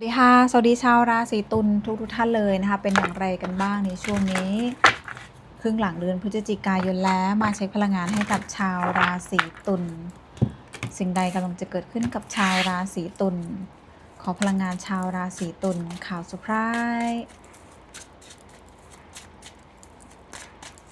สวัสดีค่ะ สวัสดีชาวราศีตุลทุกทุกท่านเลยนะคะ เป็นอย่างไรกันบ้างในช่วงนี้ ครึ่งหลังเดือนพฤศจิกายนแล้วมาเช็คพลังงานให้กับชาวราศีตุลสิ่งใดกำลังจะเกิดขึ้นกับชาวราศีตุลขอพลังงานชาวราศีตุลข่าวเซอร์ไพรส์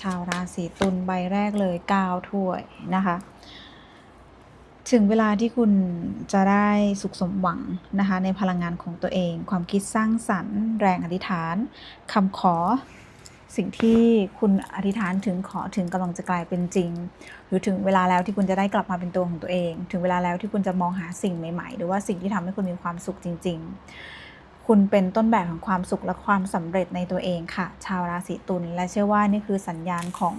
ชาวราศีตุลใบแรกเลย9ถ้วยนะคะ ถึงเวลาที่คุณจะได้สุขสมหวังนะคะในพลังงานของตัวเอง ความคิดสร้างสรรค์ แรงอธิษฐานคำขอ สิ่งที่คุณอธิษฐานถึงขอถึงกำลังจะกลายเป็นจริง หรือถึงเวลาแล้วที่คุณจะได้กลับมาเป็นตัวของตัวเอง ถึงเวลาแล้วที่คุณจะมองหาสิ่งใหม่ๆ หรือว่าสิ่งที่ทำให้คุณมีความสุขจริง ๆคุณเป็นต้นแบบของความสุขและความสำเร็จในตัวเองค่ะ ชาวราศีตุลและเชื่อว่านี่คือสัญญาณของ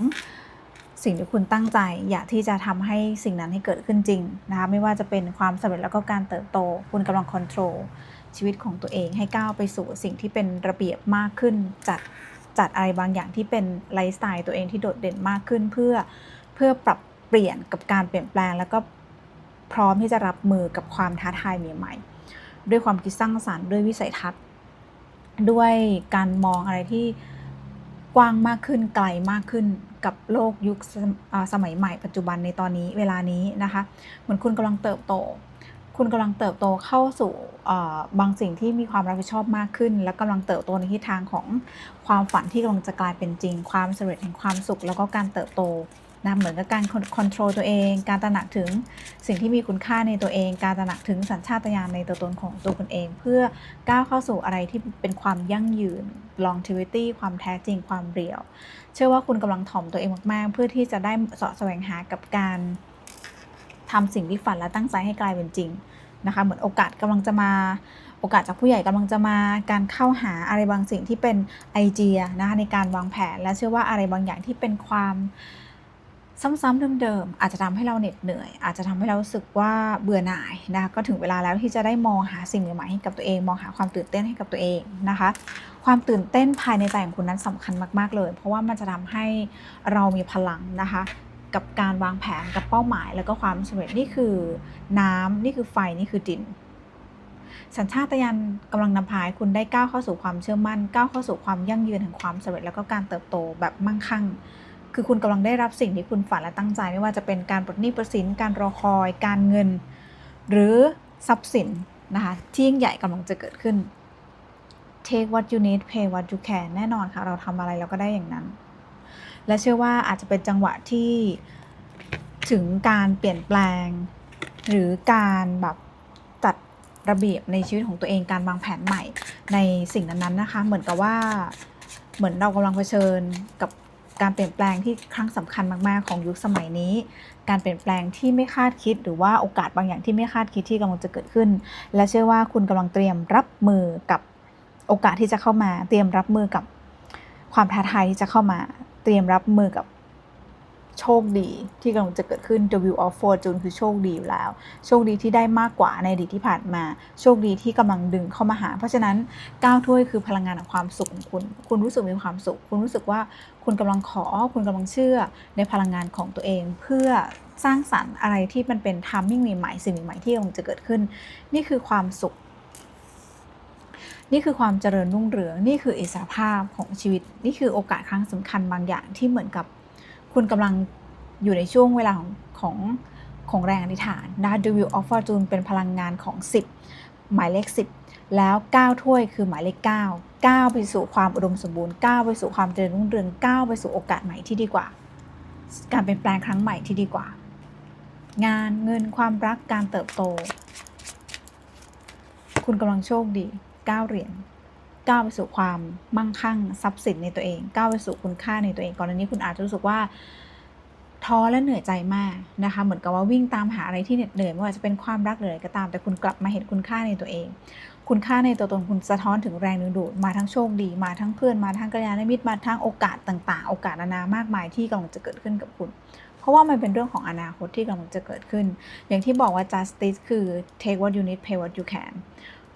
สิ่งที่คุณตั้งใจ อยากที่จะทำให้สิ่งนั้นให้เกิดขึ้นจริงนะคะไม่ว่าจะเป็นความสำเร็จแล้วก็การเติบโต คุณกำลังคอนโทรลชีวิตของตัวเองให้ก้าวไปสู่สิ่งที่เป็นระเบียบมากขึ้น จัดจัดอะไรบางอย่างที่เป็นไลฟ์สไตล์ตัวเองที่โดดเด่นมากขึ้น เพื่อเพื่อปรับเปลี่ยนกับการเปลี่ยนแปลง แล้วก็พร้อมที่จะรับมือกับความท้าทายใหม่ๆด้วยความคิดสร้างสรรค์ด้วยวิสัยทัศน์ ด้วยการมองอะไรที่ กว้างมากขึ้นไกลมากขึ้นกับโลกยุคสสมัยใหม่ปัจจุบันในตอนนี้เวลานี้นะคะ เหมือนคุณกำลังเติบโต คุณกำลังเติบโตเข้าสู่บางสิ่งที่มีความรับผิดชอบมากขึ้น และกำลังเติบโตในทิศทางของความฝันที่กำลังจะกลายเป็นจริง ความสำเร็จแห่งความสุข แล้วก็การเติบโต นะเหมือนกับการคอนโทรลตัวเอง การตระหนักถึงสิ่งที่มีคุณค่าในตัวเอง การตระหนักถึงสัญชาตญาณในตัวตนของตัวคุณเอง เพื่อก้าวเข้าสู่อะไรที่เป็นความยั่งยืน longevity ความแท้จริงความเรียว เชื่อว่าคุณกำลังถ่อมตัวเองมากๆ เพื่อที่จะได้เสาะแสวงหากับการทำสิ่งที่ฝันและตั้งใจให้กลายเป็นจริงนะคะเหมือนโอกาสกำลังจะมาโอกาสจากผู้ใหญ่กำลังจะมาการเข้าหาอะไรบางสิ่งที่เป็นไอเดียนะคะในการวางแผน และเชื่อว่าอะไรบางอย่างที่เป็นความ ซ้ำๆเดิมๆอาจจะทำให้เราเหน็ดเหนื่อย อาจจะทำให้เรารู้สึกว่าเบื่อหน่ายนะคะก็ถึงเวลาแล้วที่จะได้มองหาสิ่งใหม่ๆให้กับตัวเอง มองหาความตื่นเต้นให้กับตัวเองนะคะ ความตื่นเต้นภายในใจของคุณนั้นสำคัญมากๆเลย เพราะว่ามันจะทำให้เรามีพลังนะคะ กับการวางแผนกับเป้าหมาย แล้วก็ความสำเร็จนี่คือน้ำนี่คือไฟนี่คือดินสัญชาตญาณกำลังนำพาให้คุณได้ก้าวเข้าสู่ความเชื่อมั่น ก้าวเข้าสู่ความยั่งยืนแห่งความสำเร็จแล้วก็การเติบโตแบบมั่งคั่ง คือคุณกำลังได้รับสิ่งที่คุณฝันและตั้งใจไม่ว่าจะเป็นการปลดหนี้ปลดสินการรอคอย การเงิน หรือทรัพย์สินนะคะที่ยิ่งใหญ่กำลังจะเกิดขึ้น take what you need pay what you can แน่นอนค่ะ เราทำอะไรเราก็ได้อย่างนั้น และเชื่อว่าอาจจะเป็นจังหวะที่ถึงการเปลี่ยนแปลง หรือการแบบจัดระเบียบในชีวิตของตัวเองการวางแผนใหม่ในสิ่งนั้นๆนะคะ เหมือนกับว่าเหมือนเรากำลังเผชิญกับ การเปลี่ยนแปลงที่ครั้งสำคัญมาก ๆ ของยุคสมัยนี้ การเปลี่ยนแปลงที่ไม่คาดคิด หรือว่าโอกาสบางอย่างที่ไม่คาดคิดที่กำลังจะเกิดขึ้น และเชื่อว่าคุณกำลังเตรียมรับมือกับโอกาสที่จะเข้ามา เตรียมรับมือกับความท้าทายที่จะเข้ามา เตรียมรับมือกับ โชคดีที่กำลังจะเกิดขึ้น The Wheel of Fortune คือโชคดีอยู่แล้ว โชคดีที่ได้มากกว่าในอดีตที่ผ่านมา โชคดีที่กำลังดึงเข้ามาหา เพราะฉะนั้นก้าวถ้วยคือพลังงานของความสุขของคุณ คุณรู้สึกมีความสุข คุณรู้สึกว่าคุณกำลังขอ คุณกำลังเชื่อในพลังงานของตัวเอง เพื่อสร้างสรรค์อะไรที่มันเป็นทามมิ่งใหม่ๆสิ่งใหม่ที่กำลังจะเกิดขึ้น นี่คือความสุข นี่คือความเจริญรุ่งเรือง นี่คืออิสรภาพของชีวิต นี่คือโอกาสครั้งสำคัญบางอย่างที่เหมือนกับ คุณกำลังอยู่ในช่วงเวลาของของของแรงอธิษฐานนะ The Wheel of Fortune เป็นพลังงานของ 10 หมายเลข 10 แล้ว 9 ถ้วยคือหมายเลข 9 9 ไปสู่ความอุดมสมบูรณ์9ไปสู่ความเจริญรุ่งเรือง9ไปสู่โอกาสใหม่ที่ดีกว่า การเปลี่ยนแปลงครั้งใหม่ที่ดีกว่า งานเงินความรักการเติบโต คุณกำลังโชคดี 9 เหรียญ ก้าวไปสู่ความมั่งคั่งทรัพย์สินในตัวเองก้าวไปสู่คุณค่าในตัวเองก่อนหน้านี้คุณอาจจะรู้สึกว่าท้อและเหนื่อยใจมากนะคะ เหมือนกับว่าวิ่งตามหาอะไรที่เหน็ดเหนื่อยไม่ว่าจะเป็นความรักหรืออะไรก็ตามแต่คุณกลับมาเห็นคุณค่าในตัวเอง คุณค่าในตัวตนคุณสะท้อนถึงแรงดึงดูดมาทั้งโชคดี มาทั้งเพื่อนมาทั้งกัลยาณมิตรมาทั้งโอกาสต่างๆ โอกาสนานามากมายที่กำลังจะเกิดขึ้นกับคุณ เพราะว่ามันเป็นเรื่องของอนาคตที่กำลังจะเกิดขึ้น อย่างที่บอกว่า justice คือ take what you need pay what you can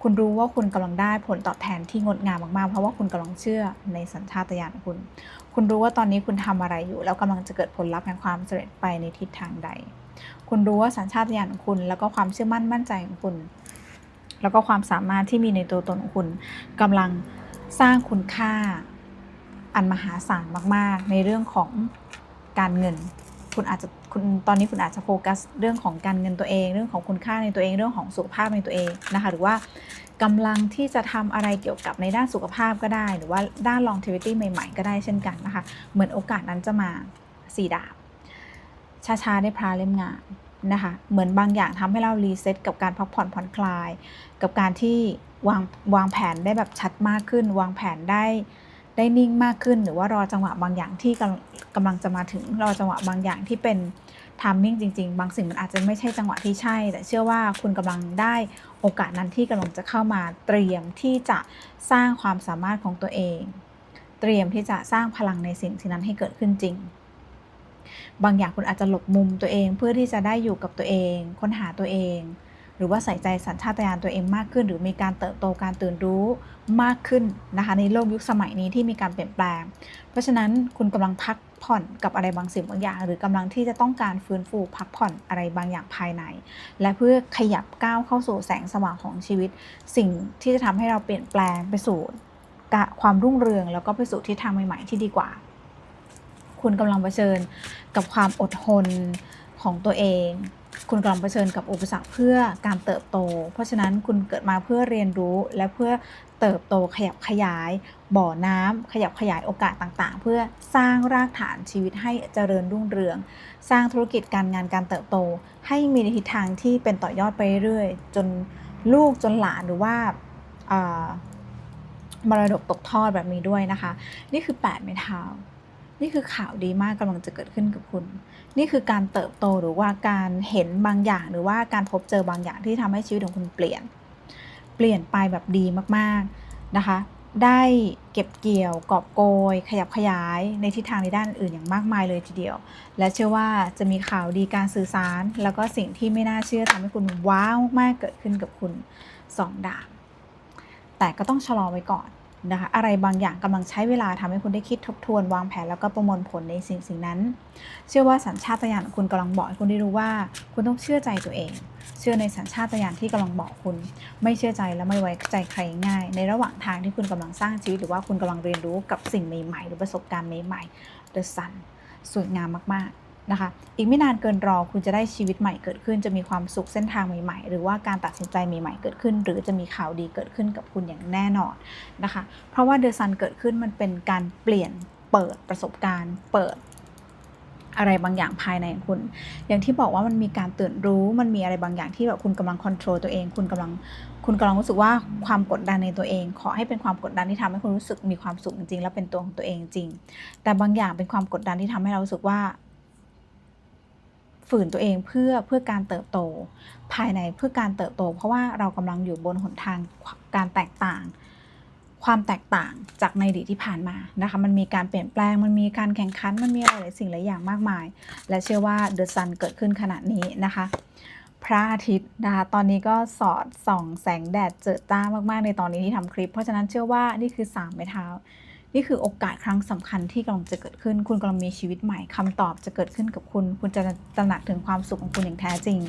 คุณรู้ว่าคุณกำลังได้ผลตอบแทนที่งดงามมากๆ เพราะว่าคุณกำลังเชื่อในสัญชาตญาณของคุณ คุณรู้ว่าตอนนี้คุณทำอะไรอยู่ แล้วกำลังจะเกิดผลลัพธ์แห่งความสำเร็จไปในทิศทางใด คุณรู้ว่าสัญชาตญาณของคุณ แล้วก็ความเชื่อมั่นมั่นใจของคุณ แล้วก็ความสามารถที่มีในตัวตนของคุณกำลังสร้างคุณค่าอันมหาศาลมาก ๆ ในเรื่องของการเงิน คุณอาจจะคุณตอนนี้คุณอาจจะโฟกัสเรื่องของการเงินตัวเอง เรื่องของคุณค่าในตัวเอง เรื่องของสุขภาพในตัวเองนะคะหรือว่ากำลังที่จะทำอะไรเกี่ยวกับในด้านสุขภาพก็ได้ หรือว่าด้าน longevity ใหม่ ๆ ก็ได้เช่นกันนะคะ เหมือนโอกาสนั้นจะมาสี่ดาบช้าๆได้พระเล่มงามนะคะ เหมือนบางอย่างทำให้เรารีเซ็ตกับการพักผ่อนผ่อนคลาย กับการที่วางวางแผนได้แบบชัดมากขึ้น วางแผนได้ ได้นิ่งมากขึ้น หรือว่ารอจังหวะบางอย่างที่กำกำลังจะมาถึงรอจังหวะบางอย่างที่เป็นทามมิ่งจริง ๆ บางสิ่งมันอาจจะไม่ใช่จังหวะที่ใช่ แต่เชื่อว่าคุณกำลังได้โอกาสนั้นที่กำลังจะเข้ามาเตรียมที่จะสร้างความสามารถของตัวเอง เตรียมที่จะสร้างพลังในสิ่งที่นั้นให้เกิดขึ้นจริง บางอย่างคุณอาจจะหลบมุมตัวเองเพื่อที่จะได้อยู่กับตัวเอง ค้นหาตัวเอง หรือว่าใส่ใจสัญชาตญาณตัวเองมากขึ้น หรือมีการเติบโตการตื่นรู้มากขึ้นนะคะในโลกยุคสมัยนี้ที่มีการเปลี่ยนแปลง เพราะฉะนั้นคุณกำลังพักผ่อนกับอะไรบางสิ่งบางอย่าง หรือกำลังที่จะต้องการฟื้นฟูพักผ่อนอะไรบางอย่างภายใน และเพื่อขยับก้าวเข้าสู่แสงสว่างของชีวิต สิ่งที่จะทำให้เราเปลี่ยนแปลงไปสู่ความรุ่งเรือง แล้วก็ไปสู่ทิศทางใหม่ๆที่ดีกว่า คุณกำลังเผชิญกับความอดทนของตัวเอง คุณกำลังเผชิญกับอุปสรรคเพื่อการเติบโต เพราะฉะนั้นคุณเกิดมาเพื่อเรียนรู้และเพื่อเติบโตขยับขยาย บ่อน้ำขยับขยายโอกาสต่างๆ เพื่อสร้างรากฐานชีวิตให้เจริญรุ่งเรือง สร้างธุรกิจการงานการเติบโต ให้มีในทิศทางที่เป็นต่อยอดไปเรื่อยๆ จนลูกจนหลานหรือว่ามรดกตกทอดแบบนี้ด้วยนะคะ นี่คือ8ไม้เท้า นี่คือข่าวดีมากกำลังจะเกิดขึ้นกับคุณ นี่คือการเติบโตหรือว่าการเห็นบางอย่าง หรือว่าการพบเจอบางอย่างที่ทำให้ชีวิตของคุณเปลี่ยน เปลี่ยนไปแบบดีมากๆนะคะ ได้เก็บเกี่ยว กอบโกย ขยับขยายในทิศทางในด้านอื่นอย่างมากมายเลยทีเดียว และเชื่อว่าจะมีข่าวดีการสื่อสาร แล้วก็สิ่งที่ไม่น่าเชื่อทำให้คุณว้าวมากเกิดขึ้นกับคุณสองดาบแต่ก็ต้องชะลอไว้ก่อน นะคะอะไรบางอย่างกำลังใช้เวลาทำให้คุณได้คิดทบทวนวางแผนแล้วก็ประมวลผลในสิ่งสิ่งนั้น เชื่อว่าสัญชาตญาณของคุณกำลังบอกคุณได้รู้ว่า คุณต้องเชื่อใจตัวเอง เชื่อในสัญชาตญาณที่กำลังบอกคุณ ไม่เชื่อใจและไม่ไว้ใจใครง่าย ในระหว่างทางที่คุณกำลังสร้างชีวิตหรือว่าคุณกำลังเรียนรู้กับสิ่งใหม่ๆ หรือประสบการณ์ใหม่ๆ The Sun สวยงามมากๆ นะคะ อีกไม่นานเกินรอคุณจะได้ชีวิตใหม่เกิดขึ้น จะมีความสุขเส้นทางใหม่ๆ หรือว่าการตัดสินใจใหม่ๆเกิดขึ้น หรือจะมีข่าวดีเกิดขึ้นกับคุณอย่างแน่นอนนะคะ เพราะว่าเดอะซันเกิดขึ้นมันเป็นการเปลี่ยนเปิดประสบการณ์ เปิดอะไรบางอย่างภายในคุณ อย่างที่บอกว่ามันมีการตื่นรู้ มันมีอะไรบางอย่างที่แบบคุณกำลังควบคุมตัวเอง คุณกำลัง คุณกำลังรู้สึกว่าความกดดันในตัวเอง ขอให้เป็นความกดดันที่ทำให้คุณรู้สึกมีความสุขจริงๆ และเป็นตัวของตัวเองจริง แต่บางอย่างเป็นความกดดันที่ทำให้เรารู้สึกว่า ฝืนตัวเองเพื่อเพื่อการเติบโต ภายในเพื่อการเติบโต เพราะว่าเรากำลังอยู่บนหนทางการแตกต่าง ความแตกต่างจากในอดีตที่ผ่านมานะคะมันมีการเปลี่ยนแปลงมันมีการแข่งขันมันมีอะไรหลายสิ่งหลายอย่างมากมาย และเชื่อว่าเดอะซันเกิดขึ้นขณะนี้นะคะพระอาทิตย์นะคะตอนนี้ก็สอดส่องแสงแดดเจิดจ้ามากๆในตอนนี้ที่ทำคลิป เพราะฉะนั้นเชื่อว่านี่คือ 3 ไม้เท้า นี่คือโอกาสครั้งสำคัญที่กำลังจะเกิดขึ้น คุณกำลังมีชีวิตใหม่คำตอบจะเกิดขึ้นกับคุณ คุณจะตระหนักถึงความสุขของคุณอย่างแท้จริง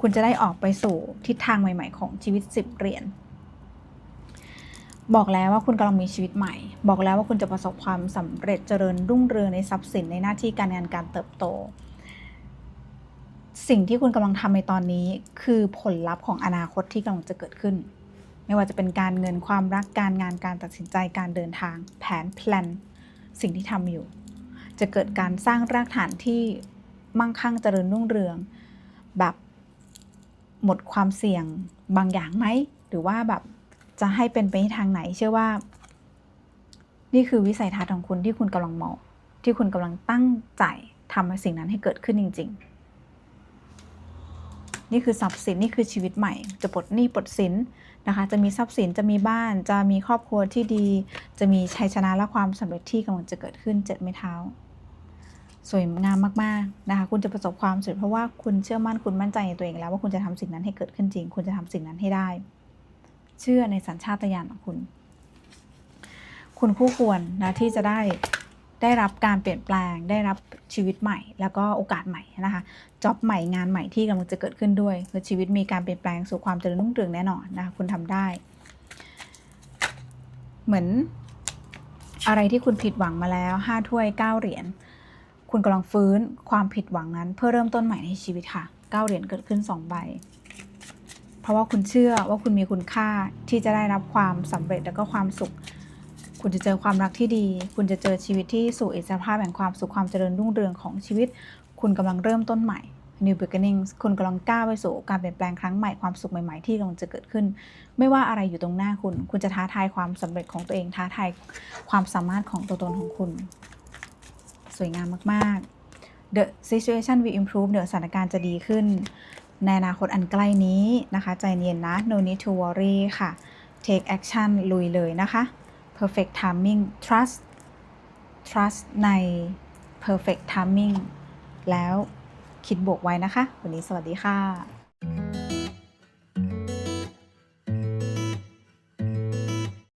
คุณจะได้ออกไปสู่ทิศทางใหม่ ๆ ของชีวิตสิบเหรียญบอกแล้วว่าคุณกำลังมีชีวิตใหม่ บอกแล้วว่าคุณจะประสบความสำเร็จเจริญรุ่งเรืองในทรัพย์สินในหน้าที่การงานการเติบโต สิ่งที่คุณกำลังทำในตอนนี้ คือผลลัพธ์ของอนาคตที่กำลังจะเกิดขึ้น ไม่ว่าจะเป็นการเงินความรักการงานการตัดสินใจการเดินทาง แผนแพลนสิ่งที่ทำอยู่ จะเกิดการสร้างรากฐานที่มั่งคั่งเจริญรุ่งเรือง แบบหมดความเสี่ยงบางอย่างไหม หรือว่าแบบจะให้เป็นไปในทางไหน เชื่อว่า นี่คือวิสัยทัศน์ของคุณที่คุณกำลังมองที่คุณกำลังตั้งใจทำสิ่งนั้นให้เกิดขึ้นจริง ๆนี่คือทรัพย์สินนี่คือชีวิตใหม่ จะปลดหนี้ปลดสิน นะคะ จะมีทรัพย์สินจะมีบ้าน จะมีครอบครัวที่ดี จะมีชัยชนะและความสำเร็จที่กำลังจะเกิดขึ้นเจ็ดไม้เท้า สวยงามมากๆนะคะ คุณจะประสบความสำเร็จเพราะว่าคุณเชื่อมั่นคุณมั่นใจในตัวเองแล้วว่าคุณจะทำสิ่งนั้นให้เกิดขึ้นจริง คุณจะทำสิ่งนั้นให้ได้ เชื่อในสัญชาตญาณของคุณ คุณคู่ควรนะที่จะได้ ได้รับการเปลี่ยนแปลง ได้รับชีวิตใหม่ แล้วก็โอกาสใหม่นะคะจ็อบใหม่งานใหม่ที่กำลังจะเกิดขึ้นด้วยคือชีวิตมีการเปลี่ยนแปลงสู่ความเจริญรุ่งเรืองแน่นอนนะคะคุณทำได้ เหมือนอะไรที่คุณผิดหวังมาแล้วห้าถ้วยเก้าเหรียญคุณกำลังฟื้นความผิดหวังนั้น เพื่อเริ่มต้นใหม่ในชีวิตค่ะเก้าเหรียญเกิดขึ้นสองใบเพราะว่าคุณเชื่อว่าคุณมีคุณค่าที่จะได้รับความสำเร็จและก็ความสุข คุณจะเจอความรักที่ดี คุณจะเจอชีวิตที่สู่อิสรภาพแห่งความสุขความเจริญรุ่งเรืองของชีวิต คุณกำลังเริ่มต้นใหม่ New Beginnings คุณกำลังก้าวไปสู่การเปลี่ยนแปลงครั้งใหม่ความสุขใหม่ๆที่กำลังจะเกิดขึ้น ไม่ว่าอะไรอยู่ตรงหน้าคุณ คุณจะท้าทายความสำเร็จของตัวเองท้าทายความสามารถของตัวตนของคุณ สวยงามมากๆ The situation will improve เดี๋ยวสถานการณ์จะดีขึ้น ในอนาคตอันใกล้นี้นะคะ ใจเย็นนะ no need to worry ค่ะ take action ลุยเลยนะคะ perfect timing trust trust ใน perfect timing แล้วคิดบวกไว้นะคะ วันนี้สวัสดีค่ะ